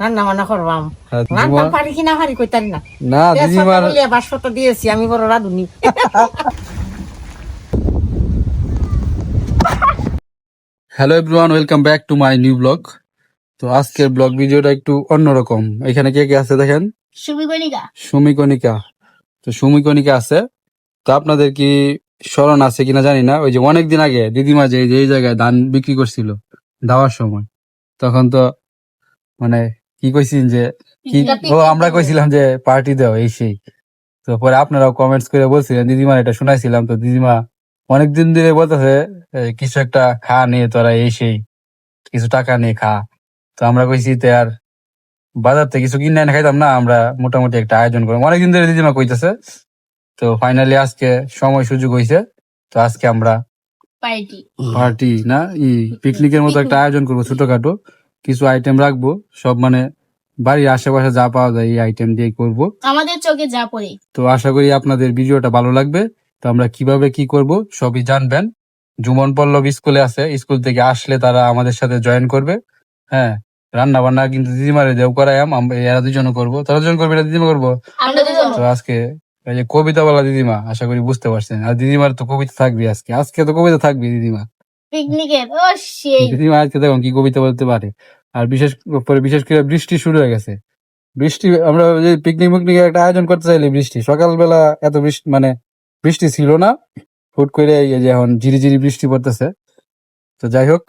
রান্না বান্না করবাম। হ্যাঁ, রান্না পারি কিনা পারি কইতারি না। না দিদিমার বাসপত দিয়েছি আমি বড় রাধুনি। Hello everyone welcome back to my new blog তো আজকের ব্লগ ভিডিওটা একটু অন্যরকম। এখানে কে কে আছে দেখেন? সুমিকণিকা। তো সুমিকণিকা আছে। তো আপনাদের কি স্মরণ আছে কিনা জানি না। ওই যে অনেকদিন আগে দিদিমা যে যে জায়গায় ধান বিক্রি করছিল দেওয়ার সময়। তখন তো মানে কি কইছিলেন যে কি ও আমরা কইছিলাম যে পার্টি দাও এই সেই। তো পরে আপনারাও কমেন্টস করে বলছিলেন দিদিমা এটা শুনাইছিলাম তো দিদিমা অনেকদিন ধরে বলতেছে কিছু একটা খা নিয়ে তোরা এই সেই। কিছু টাকা নিয়ে খা। তো আমরা কইছি তে আর বাজার থেকে কিছু কিনে এনে খাইতাম না আমরা মোটামুটি একটা আয়োজন করলাম অনেকদিন ধরে দিদিমা কইতেছে। তো ফাইনালি আজকে সময় সুযোগ হয়েছে তো আজকে আমরা পার্টি পার্টি না ই পিকনিকের মতো একটা আয়োজন করব ছোটখাটো। কিছু আইটেম রাখব সব মানে বাড়ির আশেপাশে যা পাওয়া যায় এই আইটেম দিয়ে করব। আমাদের চোখে যা পড়ে। তো আশা করি আপনাদের ভিডিওটা ভালো লাগবে। তো আমরা কীভাবে কি করব সবই জানবেন। জুমন পল্লব স্কুলে আছে স্কুল থেকে আসলে তারা আমাদের সাথে জয়েন করবে। হ্যাঁ রান্না বান্না কিন্তু দিদিমারে দেও করাইম এরা দুজন করব। তারা দুজন করবে এটা দিদিমা করব? তো আজকে এই যে কবিতা বলা দিদিমা আশা করি বুঝতে পারছেন। আর দিদিমার তো কবিতা থাকবে আজকে। আজকে তো কবিতা থাকবে দিদিমা। পিকনিকের ও সেই। দিদিমা আজকে দেখুন কি কবিতা বলতে পারে। আর বিশেষ করে বিশেষ করে বৃষ্টি শুরু হয়ে গেছে। বৃষ্টি আমরা যে পিকনিক মিকনিক একটা আয়োজন করতে চাইলে বৃষ্টি সকালবেলা এত বৃষ্টি মানে বৃষ্টি ছিল না। হুট করে এই যে এখন ঝিরি ঝিরি বৃষ্টি পড়তেছে। তো যাই হোক।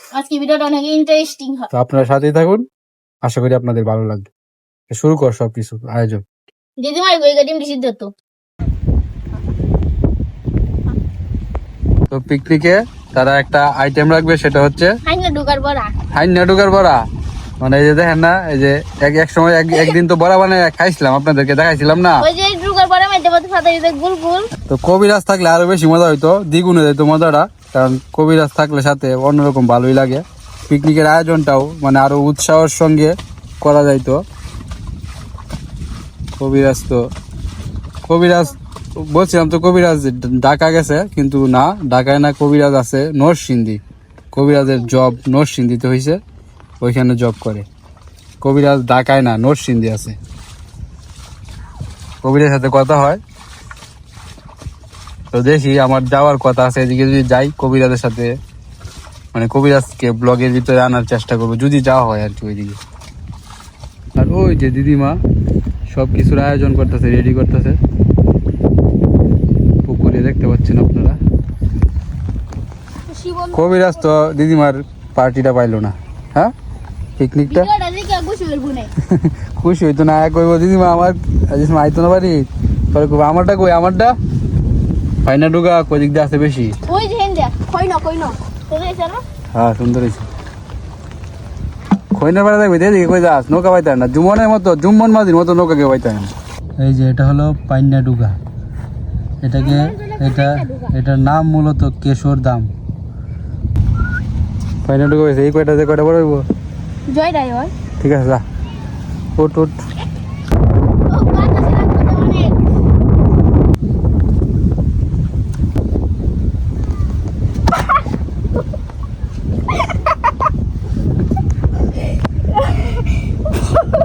আজকে ভিডিওটা অনেক ইন্টারেস্টিং হবে তো আপনারা সাথেই থাকুন। আশা করি আপনাদের ভালো লাগবে। শুরু কর সবকিছু আয়োজন। দিদিমার গই গাড়ি নিষিদ্ধ তো। তো পিকনিকে তারা একটা আইটেম রাখবে সেটা হচ্ছে হাইনা ঢুকার বড়া। মানে এই যে দেখেন না এই যে এক এক সময় এক- একদিন তো বড়া বানায় খাইছিলাম আপনাদেরকে দেখাইছিলাম না? তো কবিরাজ থাকলে আরও বেশি মজা হইতো দ্বিগুণ হয়ে যেত মজাটা কারণ কবিরাজ থাকলে সাথে অন্যরকম ভালোই লাগে। পিকনিকের আয়োজনটাও মানে আরও উৎসাহের সঙ্গে করা যাইতো। কবিরাজ তো কবিরাজ বলছিলাম তো কবিরাজ ঢাকা গেছে, কিন্তু না, ঢাকায় না কবিরাজ আছে নরসিংদী। কবিরাজের জব নরসিংদীতে হয়েছে ওইখানে জব করে। কবিরাজ ঢাকায় না, নরসিংদী আছে। কবিরাজের সাথে কথা হয়। তো দেখি, আমার যাওয়ার কথা আছে, এদিকে যদি যাই কবিরাজের সাথে মানে কবিরাজকে ব্লগের ভিতরে আনার চেষ্টা করব, যদি যাওয়া হয় আর কি ওইদিকে। আর ওই যে দিদিমা সব কিছুর আয়োজন করতেছে রেডি করতেছে পুকুরে দেখতে পাচ্ছেন আপনারা শিবন কবিরাজ তো দিদিমার পার্টিটা পাইলো না। হ্যাঁ? পিকনিকটা ভিডিওটা দেখে গুছি হইব না। খুশি হইতো না কইব দিদিমা আমার আজ আইতো না বাড়ি? পরে কইবো আমারটা কই আমারটা? ফাইনা ডুগা কই দিক দিয়ে আছে বেশি। ওই যে হেন দেখ কই না কই না। হ্যাঁ সুন্দর হয়েছে খৈনার বেড়া দেখবি দেখি কই যাস নৌকা পাইতে না। জুমনের মতো জুম্মন মাঝির মতো নৌকা কেউ পাইতে না। এই যে এটা হলো পাইন্না ডুগা এটাকে এটা এটার নাম মূলত কেশর দাম। পাইন্না ডুগা এই কয়টা যে কয়টা বড় হইব জয় রায় ওর ঠিক আছে যা। উঠ উঠ। ও বাতাসে লাগতো অনেক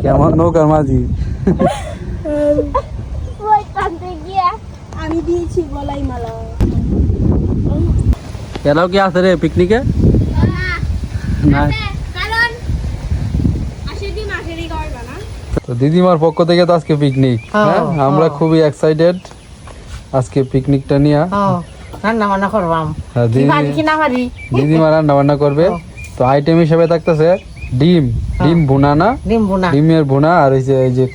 কেমন নৌকার মাঝি আমি দিয়েছি গলাই মালা। এলাও কি আছে রে পিকনিকে না কারণ আসে দিন আসেরই করবা না তো দিদিমার পক্ষ থেকে তো আজকে পিকনিক হ্যাঁ। হ্যাঁ, আমরা হ্যাঁ। খুবই এক্সাইটেড আজকে পিকনিকটা নিয়ে। রান্না বান্না করবাম। হ্যাঁ, পারি দিদিমা রান্না বান্না করবে তো আইটেম হিসেবে থাকতেছে ডিম। ডিম ভুনা না? ডিম বোনা ডিমের ভুনা আর এই যে এই যে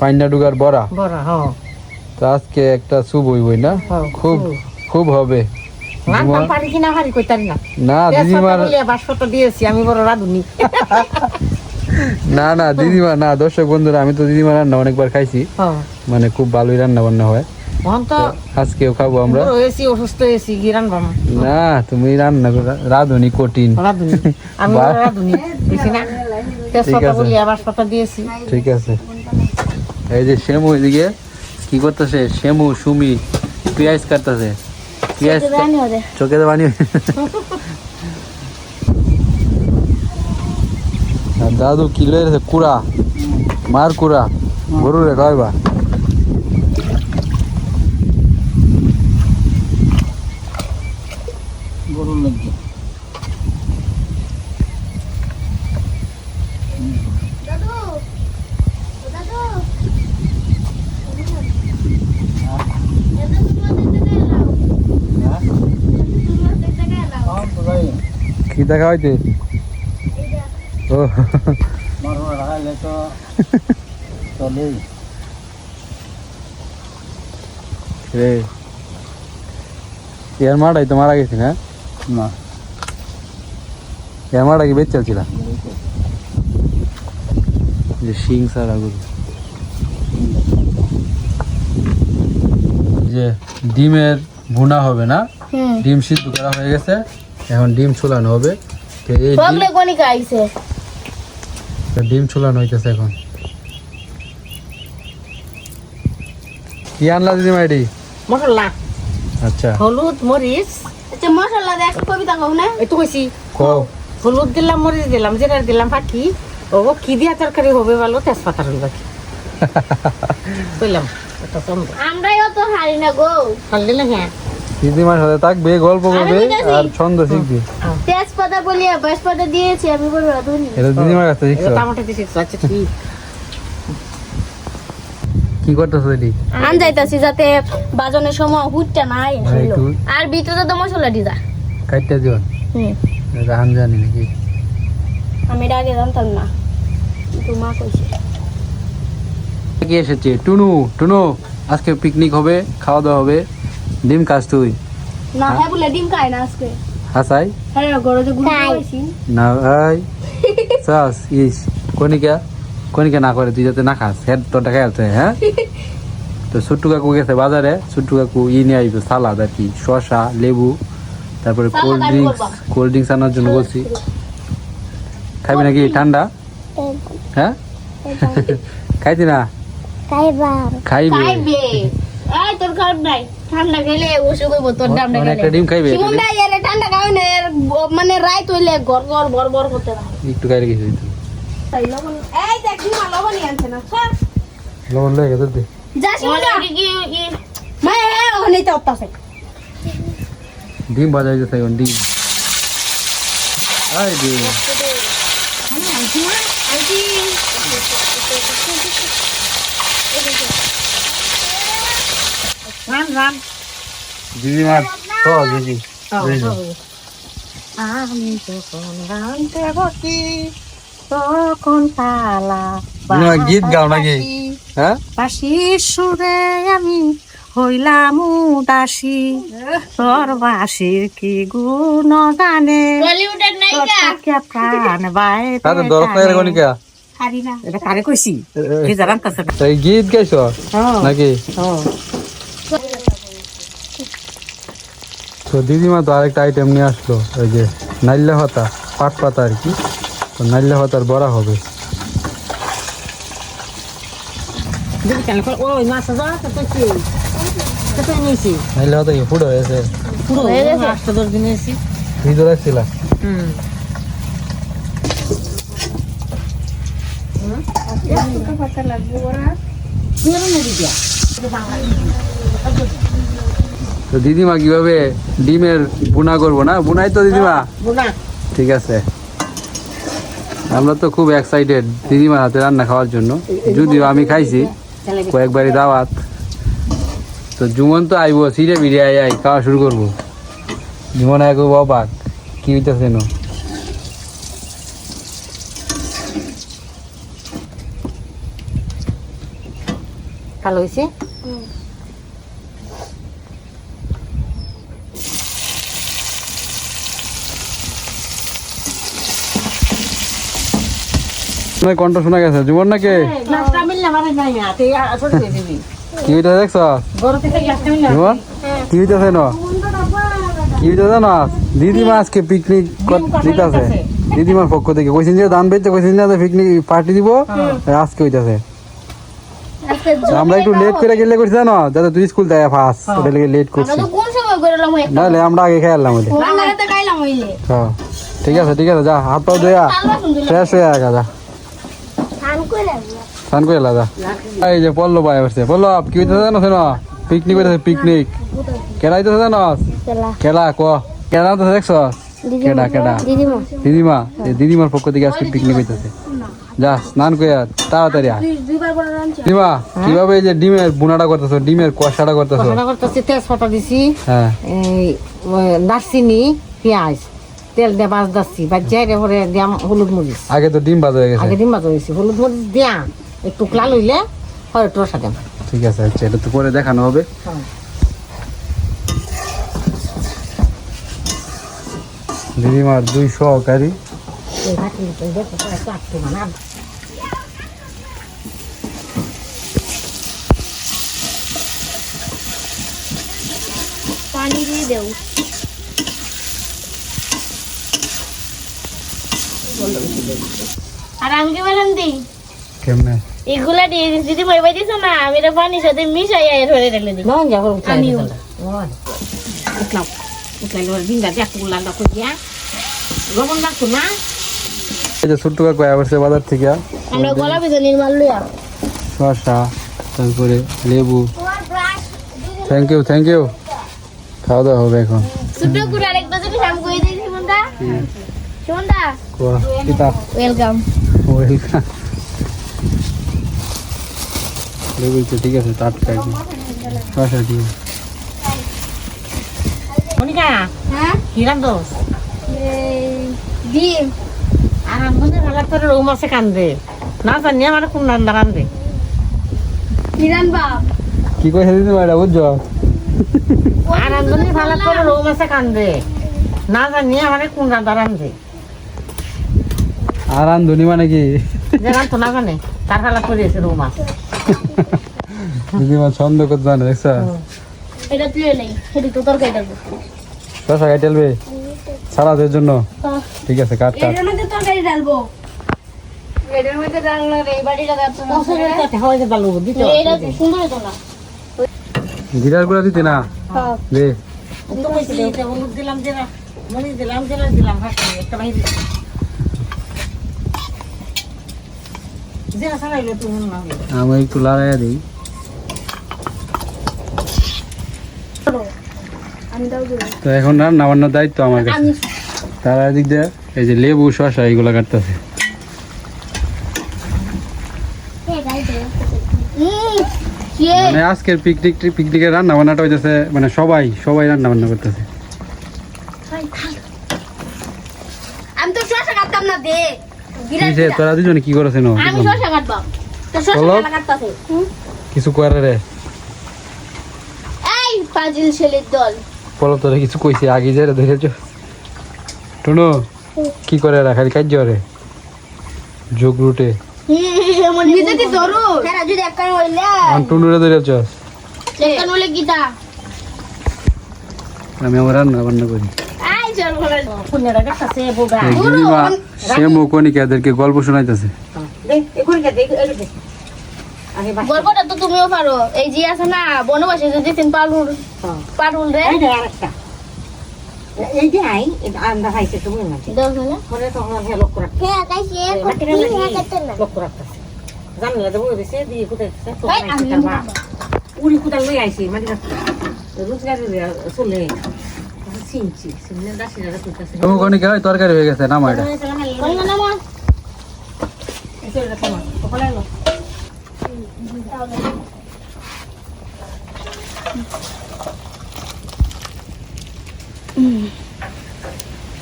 ফাইন্ডা ডুগার বড়া। বড় হ্যাঁ। তো আজকে একটা শুভ হইবই না? খুব খুব হবে। রান্না পারি কিনা পারি কইতারি না। না দিদিমার বাসপত দিয়েছি আমি বড় রাধুনি না না দিদিমা না দর্শক বন্ধুরা আমি তো দিদিমা রান্না অনেকবার খাইছি। মানে খুব ভালোই রান্না বান্না হয়। আজকেও খাব আমরা। অসুস্থ হয়েছি কি রান্নাম? না তুমি রান্না করো- রাঁধুনি কঠিন। আমি রাধুনি ঠিক আছে। এই যে শ্যামু এদিকে কি করতেছে? শ্যামু সুমি পেঁয়াজ কাটতেছে। পেঁয়াজ কা- জানি ওদের চোখে তো বানিয়ে আর দাদু কি লয়েছে কুড়া মার কুড়া গরু রে কয়বা গরু লাগবে দাদু দাদু কি দেখা হইতে ও। তো রে মারা গেছি না? না। ইয়ার মাটা কি বেচ চলছিল যে শিং সারা যে ডিমের ভুনা হবে না? ডিম সিদ্ধ করা হয়ে গেছে। এখন ডিম ছুলানো হবে। তো এই ডিম- ছুলানো হইতেছে এখন। কি আনলা দিদি মাইডি? মশলা। আচ্ছা। হলুদ মরিচ। আচ্ছা মশলা দেখ কবিতা কও না এই তো কইছি। কো হলুদ দিলাম মরিচ দিলাম জিরা দিলাম ফাঁকি। ও কি দিয়া তরকারি হবে ভালো তেজপাতা রইল বাকি কইলাম তো হারি না গো। খালি না হ্যাঁ দিদিমার সাথে থাকবে গল্প করবে আর ছন্দ শিখবে। তেজপাতা বলিয়া তেজপাতা দিয়েছি আমি বলব ধুনি। এটা দিদিমার কাছে শিখছো? টমাটো দিছি আচ্ছা ঠিক। কি করতেছো এটি আন যাইতাছি যাতে বাজনের সময় হুটটা নাই আর ভিতরে তো মশলা দিদা কাটতে দিও। হুম। এটা আম জানি নাকি। আমি এটা আগে জানতাম না। কিন্তু মা কইছে। কি এসেছে? টুনু টুনু আজকে পিকনিক হবে খাওয়া দাওয়া হবে। ডিম কাজ তুই? না হ্যাঁ? বলে ডিম খায় না আজকে। হাসাই হ্যাঁ গরো যে গুলো খাইছি। না ভাই চাস ইস কনিকা কনিকা না করে তুই যাতে না খাস। হেড তোরটা খেয়ালতে হ্যাঁ? তো ছোট্টু কাকু গেছে বাজারে ছোট্টু কাকু ই নিয়ে আইবে সালাদ আর কি শসা লেবু তারপরে কোল্ড ড্রিঙ্কস কোল্ড ড্রিঙ্কস আনার জন্য বলছি। খাবি নাকি ঠান্ডা? হ্যাঁ? খাইতি না? খাইবে। খাইবে। এই তোর খারাপ নাই। ঠান্ডা খেলে ওসে কইব তোর ঠান্ডা মানে একটা খেলে ডিম খাইবে শিমুন দা এর ঠান্ডা খাওয়া না এর মানে রাইত হইলে গর গর বর বর করতে থাকে একটু কিছু হইতো তাই লবণ এই দেখ কি মা লবণ আনছে না স্যার লবণ লেগে গেছে দে। যা শিমুন দা মা এ ওখানেই তো অত্যাছে ডিম ভাজা হইতেছে এখন ডিম আই ডিম রান রান দিদি মার তো দিদি আমি যখন রানতে বসি তখন পালা না, গীত গাও নাকি? হ্যাঁ? বাসির সুরে আমি হইলাম উদাসী। তোর বাসির কি গুণ গানে? প্রাণ বাই এটা কারে কইছি? গীত গাইছ নাকি? তো দিদিমা তো আরেকটা আইটেম নিয়ে আসলো ওই যে নাইল্লা পাতা পাট পাতা আর কি। তো নাইল্লা পাতার বড়া হবে। দেখি কেন ওই মাছ যাওয়া তো কইছি কত নিয়েছি? নাইল্লা পাতা কি ফুড হয়েছে? পুরো আটটা দশ দিন এসেছি ভিতরে ছিল? হুম। তো দিদিমা কীভাবে ডিমের বুনা করব না? বুনাই তো দিদিমা? ঠিক আছে। আমরা তো খুব এক্সাইটেড দিদিমার হাতে রান্না খাওয়ার জন্য। যদিও আমি খাইছি কয়েকবারই দাওয়াত। তো জুমন তো আইবো সিরে বিড়ে আই আই খাওয়া শুরু করব। জুমন আইবো অবাক কি হইতেছে নো? ভালো হয়েছে তোমার কণ্ঠ শোনা গেছে? জুমন নাকি? মানে না কি হইতেছে দেখছ? জুমন কি হইতেছে ন? কি হইতেছে না? দিদিমা আজকে পিকনিক দিতেছে দিদিমার পক্ষ থেকে। কইছেন যে দান বেচতে কইছেন যে পিকনিক পার্টি দিব। আজকে হইতেছে। আমরা একটু লেট করে গেলে করছি জানো? যাতে তুই স্কুল দেয় ফার্স্ট ওটা লেগে লেট আমরা করছি নাহলে আমরা আগে খেয়ে এলাম ওইলে হ্যাঁ। ঠিক আছে ঠিক আছে যা হাত পাও ধোয়া ফ্রেশ হয়ে আগা যা। স্নান করে লাদা এই যে পল্লব ভাই আসছে। পল্লব কি হইতেছে জানো শোনো? পিকনিক হইতেছে পিকনিক কেডা হইতেছে জানো? কেডা ক? কেডা তো দেখছ? কেডা কেডা দিদিমা। দিদিমার পক্ষ থেকে আজকে পিকনিক হইতেছে। যা স্নান করে তাড়াতাড়ি আয়। রাঁধছি দিদিমা কীভাবে এই যে ডিমের বুনাটা করতেছো ডিমের কষাটা করতেছো? কষাটা করতেছি তেজপাতা দিছি হ্যাঁ। এই দারচিনি পেঁয়াজ। তেল দিয়ে বাজ দাচ্ছি বাজ্যাই রে হলুদ মরিচ। আগে তো ডিম বাজা হয়ে গেছে। আগে ডিম বাজা হয়েছি হলুদ মরিচ দিয়া। একটু লাল হইলে হয় একটু রসা দেন ঠিক আছে আচ্ছা এটা তো পরে দেখানো হবে। দিদিমার দুই সহকারী। পানি দিয়ে দেও। আর আমি কি বলেন দি। কেমনে? এগুলা দিয়ে দিদি মই বাই দিছ না আমি এটা পানির সাথে মিশাই ধরে রেখে দিই। নন যাব উঠলাই আমিও। উঠলাম। উঠলাই ডিঙ্গা দিয়ে একটু লাল করে দিয়া। লবণ রাখতো না। এই যে ছোট্ট কাকু আসছে বাজার থেকে। আমরা গলা বেঁধে নির্মাল লইয়া শসা তারপরে লেবু। থ্যাংক ইউ থ্যাংক ইউ খাওয়া দাওয়া হবে এখন। ছোট করে আরেকটা জিনিস আমি কই দিই সুমনদা? সুমনদা? ওয়েলকাম ওয়েলকাম লেবু তো ঠিক আছে টাটকা একদম দিয়ে। মনিকা হ্যাঁ? দোষ ডিম। আর আমাদের ভালো করে রৌ মাছে কান্দে। না জানি আমার কোন রান্না রান্ধে হিরান বাপ কি কইছে দিদিমা এটা বুঝছ? আর আমাদের ভালো করে রৌ মাছে কান্দে। না জানি আমার কোন রান্না রান্ধে আর রান্ধুনি মানে কি? যে রান্ধতো না জানে তার ভালো করে এসে রৌ মাছ দিদিমা ছন্দ করতে জানে দেখছ? এটা তুই নেই সেটি তো তরকারি আলবে সালাদের জন্য। ঠিক আছে কাট কাট। এটার মধ্যে তরকারি ডালবো এটার মধ্যে ডালনা রে এই বাড়িটা যাচ্ছে না পছন্দের কথা হয়ে যাবে দিতে এটা সুন্দর হতো না। জিরার গুঁড়া দিতে না? দে। তো কইছি এটা হলুদ দিলাম জেরা। দিলাম জেরা দিলাম হাতে একটা বাইরে জেরা ছাড়াইলে তো মনে না আমি একটু লড়াইয়া দিই আমি দাও দেবো তো এখন রান্না বান্নার দায়িত্ব আমার কাছে। আমি তার দিক দিয়ে এই যে লেবু শসা এইগুলো কাটতেছে। মানে আজকের পিকনিক পিকনিকের রান্না বান্নাটা হইতেছে মানে সবাই সবাই রান্না বান্না করতেছে আমি তো শশা কাটতাম না দে। কিসে তোরা দুজনে কি করেছেন? আমি শশা কাটবাম তো শশা কাটতাছে। কিছু করে রে পাজিল ছেলের দল। বলো তোরা কিছু কইছে আগে যে ধরেছ। টুনু কি করে রা খালি কাজ রে যোগ রুটে। ধরো হ্যাঁ যদি একখান হইলে। টুনুরে ধরেছ। একখান হইলে গীতা। আমি আমার রান্না বান্না করি। সে এদেরকে গল্প শোনাইতেছে। গল্পটা তো তুমিও পারো। এই যে আছে না বনবাসে যে দিতেন পালুর হ্যাঁ। পালুল রে। এই যে আই এটা খাইছে তুমি না দেখ না মনে তো আমার ভালো করে হ্যাঁ কাইছে লোক রাখতেছে। জানলে বই দিছে দিয়ে আমি উড়ি লই আইছি মানে রোজগার চলে চিনছি চিনলে দাসি দাদা করতেছে মৌকনিকে হয় তরকারি হয়ে গেছে নামা এটা। কোন না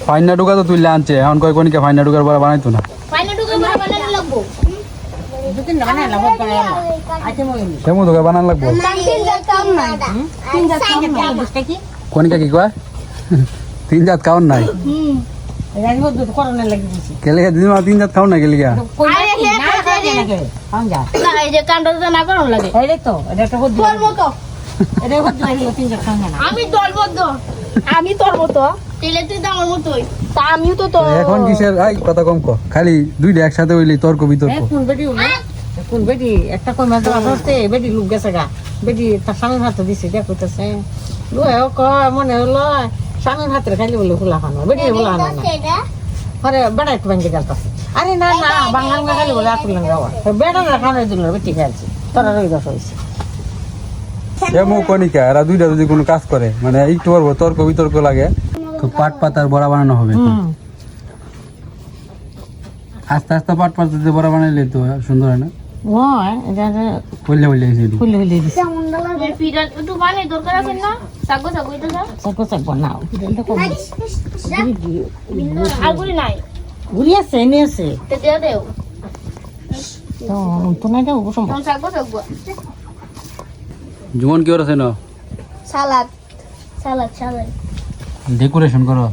ফাইনা ডুকা তো তুললে আনছে এখন কয় কনিকে ফাইনা ডুকার পরে বানাইতো না? পাইনা ঢুকে বড় বানানো লাগবো। দুদিন বহুত বানাইলাম আইতে মই কেমন বানান লাগবো? তিন জাত কাম না তিন জাত কাম না বুঝতে কি কনিকা কি কয়? তিন জাত খাওন নাই? হুম। রাজি দুধ করোনা লাগি দিছি কেলে তিন জাত খাওন না গেলি গা আরে কাম না এই যে কান্ডটা না করুন লাগে। এই তো এটা একটা হদ্দু মতো। এটা হদ্দু হইল তিন চার খাঙ্গা না। আমি দলবদ্ধ আমি তোর মতো। তেলে তুই তো আমার মতোই। তা আমিও তো তোর। এখন কিসের? আই কথা কম ক। খালি দুইটা একসাথে হইলি তর্ক বিতর্ক। কোন বেটি কোন বেটি একটা কই মাছ ধরা বেটি লুক গেছে গা। বেটি তার স্বামীর হাতে দিছে দেখ কইতেছে লুয়ে কয় মনে হলো স্বামীর হাতে খাইলে বলে হুলা খানো। বেটি হুলা খানো না। পরে বেড়া একটু ব্যাংকে গেলতাছে আরে না না বাঙাল মেঘালি বলে আসলেন বাবা বেটা না খানে দিল বেটি খেয়েছে। তোরা রই দশ হয়েছে। এমন কণিকা এরা দুইটা যদি কোনো কাজ করে মানে একটু পারব তর্ক বিতর্ক লাগে তো পাট পাতার বড়া বানানো হবে আস্তে আস্তে পাট পাতা বড়া বানাইলে তো সুন্দর হয় না? হয় এটা দরকার আছে না? সাগো সাগো এটা যা সাকো সাক বানাও এটা কম। আর গুলি নাই। আছে এনে আছে। তে দিয়ে দেও। তো তো না দেবো সম্ভব কোন সাগো সাগো। জীবন কি আছে না? সালাদ। সালাদ সালাদ। ডেকোরেশন করো।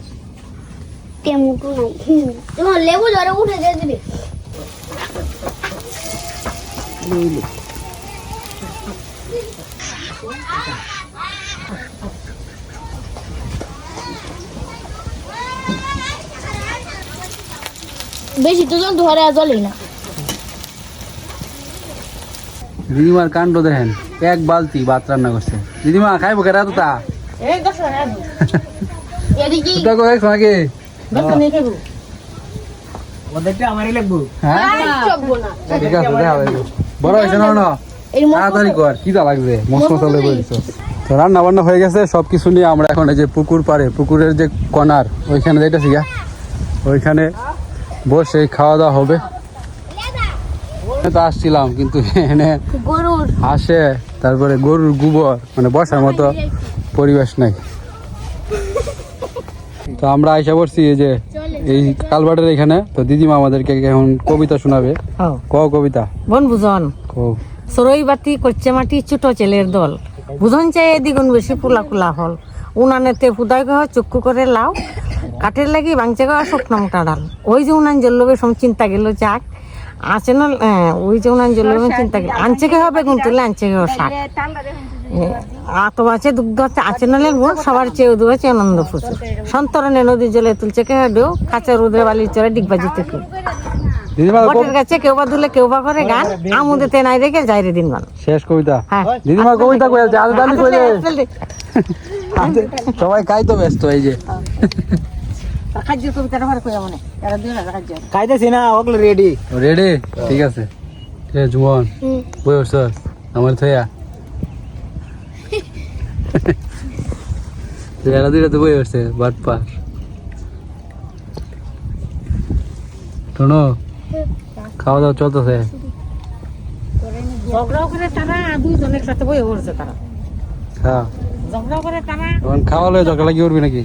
কেমন তো নাই লেবু জ্বরে উঠে দিয়ে দিবি। বেশি তো জন ধরে জ্বলে না। দিদিমার কাণ্ড দেখেন এক বালতি ভাত রান্না করছে। দিদিমা খাইবো তা করে আমারই লাগবো। হ্যাঁ? ঠিক আছে দেখা যাবে বড় হয়েছে না না। তাড়াতাড়ি কর কি দা লাগছে মশলা বলিস তো রান্না বান্না হয়ে গেছে সবকিছু নিয়ে আমরা এখন এই যে পুকুর পাড়ে পুকুরের যে কনার ওইখানে যাইতেছি গা। ওইখানে বসে খাওয়া দাওয়া হবে। তো আসছিলাম কিন্তু এখানে আসে তারপরে গরুর গোবর মানে বসার মতো পরিবেশ নাই। তো আমরা আইসা পড়ছি এই যে এই কালবাটের এখানে তো দিদিমা আমাদেরকে এখন কবিতা শোনাবে। হ্যাঁ। ক কবিতা। বন বুঝন সরই বাতি করছে মাটি ছোট ছেলের দল। বুঝন চাই দ্বিগুণ বেশি পোলা কুলা হল। উনানেতে ফুদাই গহ চক্ষু করে লাও। কাঠের লাগি বাংচে গহ শুকনো মোটা ডাল। ওই যে উনান জল্লবে সম চিন্তা গেল যাক আছে না ওই যে উনান জল্লবে চিন্তা গেল। আনছে কে হবে গুণ তুলে আনছে কে শাক। আত আছে দুগ্ধ আছে আছে না গুণ সবার চেয়ে উদু আছে আনন্দ প্রচুর। সন্তরণে নদী জলে তুলছে কে ডেও কাঁচা রোদ্রে বালির চরে ডিগবা যেতে কেউ। বটের গাছে কেউ বা দুলে কেউ বা করে গান আমুদেতে নাই রেখে যাই রে দিন শেষ কবিতা। হ্যাঁ। দিদিমা কবিতা কই আছে আলু ডালি কই সবাই তো ব্যস্ত এই যে। খাদ্য কবিতাটা ভার কই মনে এরা দুই না খাদ্য। খাইতেছি না ওগুলো রেডি রেডি ঠিক আছে। এ আমার থয়া এরা দুইটা তো বই বসছে বাট পার শোনো খাওয়া দাওয়া চলতেছে খাওয়া লয়ে ঝগড়া লাগি উঠবি নাকি?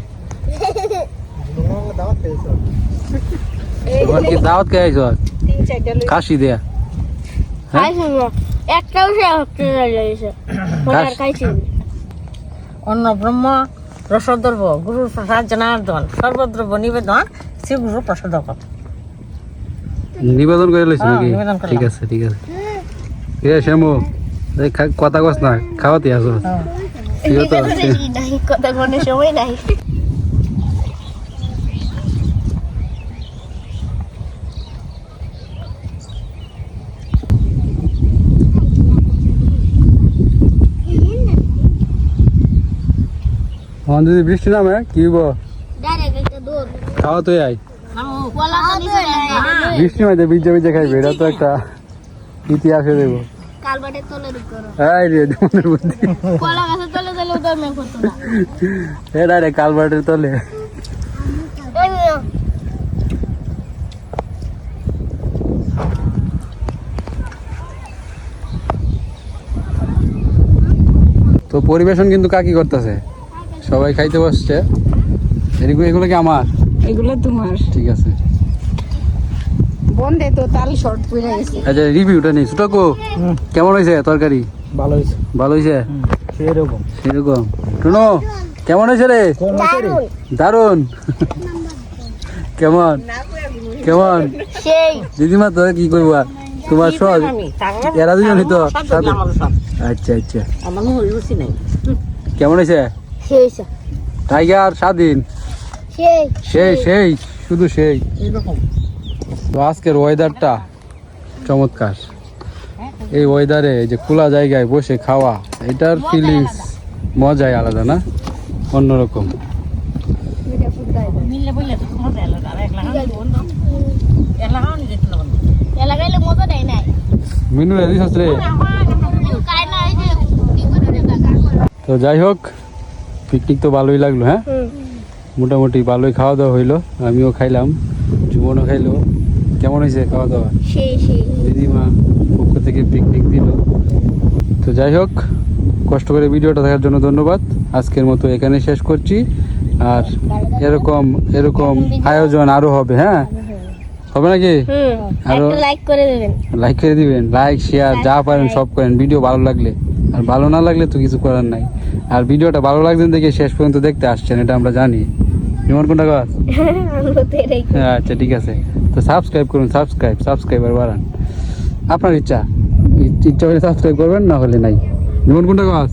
কি দাওয়াত কে আইছ? কাশি দেয়া। একটাও সে হচ্ছে যাইছে আর খাইছি। না। অন্ন ব্রহ্ম রসদ্রব্য গুরুর প্রসাদ জনার্দন সর্বদ্রব্য নিবেদন শ্রী গুরু প্রসাদ নিবেদন করে লইছ হ্যাঁ, নাকি। ঠিক আছে ঠিক আছে। এ শ্যামু এই কথা কস না খাওয়াতে আসো? নাই কথা কোনো সময় নাই। এখন যদি বৃষ্টি নামে কি হইব? খাওয়া তো আই বৃষ্টি মাঝে ভিজে ভিজে খাইবে এটা তো একটা ইতিহাসে দেব। কালবাটের তলে। তো পরিবেশন কিন্তু কাকি করতেছে। সবাই খাইতে বসছে। এগুলো এগুলো কি আমার? এগুলো তোমার। ঠিক আছে। বন্ধে তো তাল শর্ট পড়ে গেছে। আচ্ছা রিভিউটা নেই সুটাকো কেমন হয়েছে তরকারি? ভালো হয়েছে। ভালো হয়েছে? সেরকম। সেরকম। শুনো কেমন হয়েছে রে? দারুণ কেমন? কেমন? সেই। দিদিমা তো কি করবা? তোমার আমি? এরা দুজনই তো সব আচ্ছা আচ্ছা। আমার মনে রুচি নাই। কেমন হয়েছে? টাইগার স্বাধীন সেই সেই সেই শুধু সেই তো আজকের ওয়েদারটা চমৎকার এই ওয়েদারে যে খোলা জায়গায় বসে খাওয়া এটার ফিলিংস মজাই আলাদা না অন্যরকম মিনু রে তো যাই হোক পিকনিক তো ভালোই লাগল হ্যাঁ? মোটামুটি ভালোই খাওয়া দাওয়া হইল আমিও খাইলাম জীবনও খাইলো। কেমন হয়েছে খাওয়া দাওয়া? দিদিমা পক্ষ থেকে পিকনিক দিল। তো যাই হোক কষ্ট করে ভিডিওটা দেখার জন্য ধন্যবাদ। আজকের মতো এখানে শেষ করছি। আর এরকম এরকম আয়োজন আরও হবে হ্যাঁ? হবে নাকি? আরও লাইক করে দেবেন। লাইক করে দিবেন লাইক শেয়ার যা পারেন সব করেন ভিডিও ভালো লাগলে। আর ভালো না লাগলে তো কিছু করার নাই। আর ভিডিওটা ভালো লাগছেন দেখে শেষ পর্যন্ত দেখতে আসছেন এটা আমরা জানি। যেমন কোনটা গাছ হ্যাঁ আচ্ছা ঠিক আছে। তো সাবস্ক্রাইব করুন সাবস্ক্রাইব সাবস্ক্রাইবার বাড়ান। আপনার ইচ্ছা? ইচ্ছা হলে সাবস্ক্রাইব করবেন না হলে নাই। যেমন কোনটা গাছ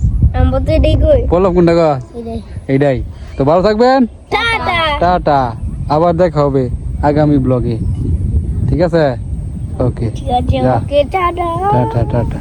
পল্লব কোনটা গাছ এইটাই তো ভালো থাকবেন? টাটা। আবার দেখা হবে আগামী ব্লগে। ঠিক আছে? ওকে। Ta-ta ta-ta.